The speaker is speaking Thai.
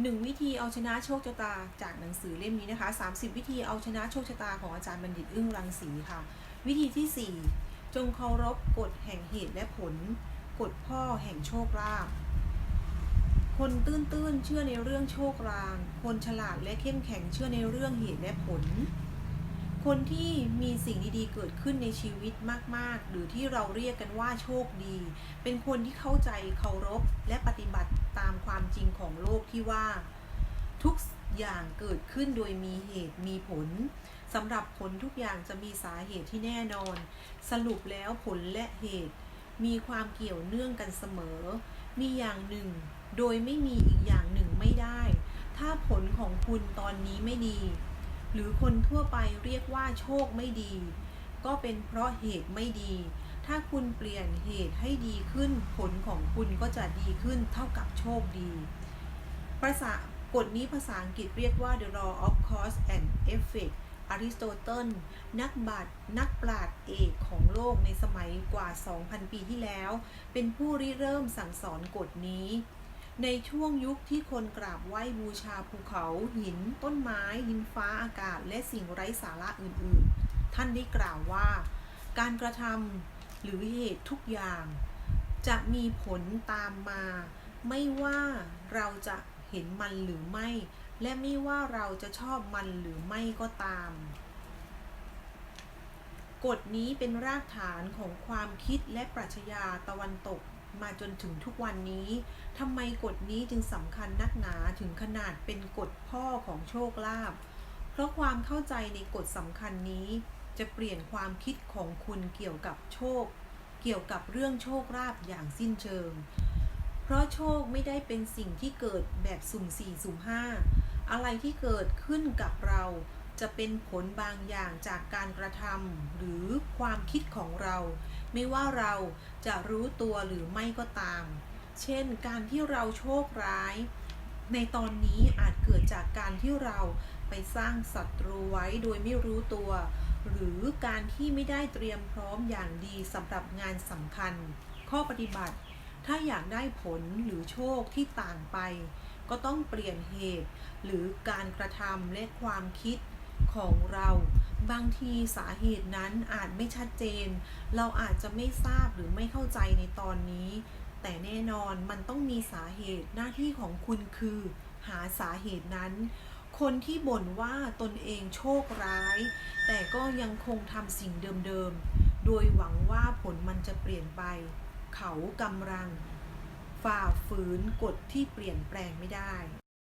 1 วิธีเอาชนะโชคชะตาจากหนังสือเล่มนี้นะคะ 30 วิธีเอาชนะโชคชะตาของอาจารย์บัณฑิตอึ้งรังสีค่ะ วิธีที่ 4 จงเคารพกฎแห่งเหตุและผลกฎพ่อแห่งโชคลาภคนตื้นๆเชื่อในเรื่องโชคลาง คนฉลาดและเข้มแข็งเชื่อในเรื่องเหตุและผล คนที่มีสิ่งดีๆเกิดขึ้นในชีวิตมากๆ หรือที่เราเรียกกันว่าโชคดี เป็นคนที่เข้าใจเคารพและปฏิบัติ ของโลกที่ว่าทุกอย่างเกิดขึ้นโดยมีเหตุมีผลสำหรับผลทุกอย่างจะมีสาเหตุที่แน่นอน สรุปแล้วผลและเหตุ มีความเกี่ยวเนื่องกันเสมอ มีอย่างหนึ่ง โดยไม่มีอีกอย่างหนึ่งไม่ได้ ถ้าผลของคุณตอนนี้ไม่ดี หรือคนทั่วไปเรียกว่าโชคไม่ดี ก็เป็นเพราะเหตุไม่ดี ถ้าคุณเปลี่ยนเหตุให้ดีขึ้น ผลของคุณก็จะดีขึ้นเท่ากับโชคดี ภาษากฎนี้ภาษาอังกฤษเรียกว่า the law of cause and effect อริสโตเติลนักบัตนักปราชญ์เอกของโลกในสมัยกว่า 2,000 ปีที่แล้ว เป็นผู้ริเริ่มสั่งสอนกฎนี้ ในช่วงยุคที่คนกราบไหว้บูชาภูเขา หิน ต้นไม้ดินฟ้าอากาศ และสิ่งไร้สาระอื่น ๆ ท่านได้กล่าวว่า การกระทำ หรือเหตุทุกอย่าง จะมีผลตามมา ไม่ว่าเราจะเห็นมันหรือไม่ และไม่ว่าเราจะชอบมันหรือไม่ก็ตาม กฎนี้เป็นรากฐานของความคิดและปรัชญาตะวันตกมาจนถึงทุกวันนี้ทำไมกฎนี้จึงสำคัญนักหนาถึงขนาดเป็นกฎพ่อของโชคลาภเพราะความเข้าใจในกฎสำคัญนี้ จะเปลี่ยนความคิดของคุณเกี่ยวกับโชค เกี่ยวกับเรื่องโชคลาภอย่างสิ้นเชิง เพราะโชคไม่ได้เป็นสิ่งที่เกิดแบบสุ่มสี่สุ่มห้าอะไรที่เกิดขึ้นกับเราจะเป็นผลบางอย่างจากการกระทำหรือความคิดของเรา ไม่ว่าเราจะรู้ตัวหรือไม่ก็ตาม เช่น การที่เราโชคร้าย ในตอนนี้อาจเกิดจากการที่เราไปสร้างศัตรูไว้โดยไม่รู้ตัว หรือการที่ไม่ได้เตรียมพร้อมอย่างดีสำหรับงานสำคัญ ข้อปฏิบัติ ถ้าอยากได้ผลหรือโชคที่ต่างไป ก็ต้องเปลี่ยนเหตุ หรือการกระทำและความคิดของเราบางทีสาเหตุนั้นอาจไม่ชัดเจน เราอาจจะไม่ทราบหรือไม่เข้าใจในตอนนี้ แต่แน่นอนมันต้องมีสาเหตุหน้าที่ของคุณคือ หาสาเหตุนั้น คนที่บ่นว่าตนเองโชคร้าย แต่ก็ยังคงทำสิ่งเดิมๆ โดยหวังว่าผลมันจะเปลี่ยนไป เขากำลัง ฝ่าฝืนกฎที่เปลี่ยนแปลงไม่ได้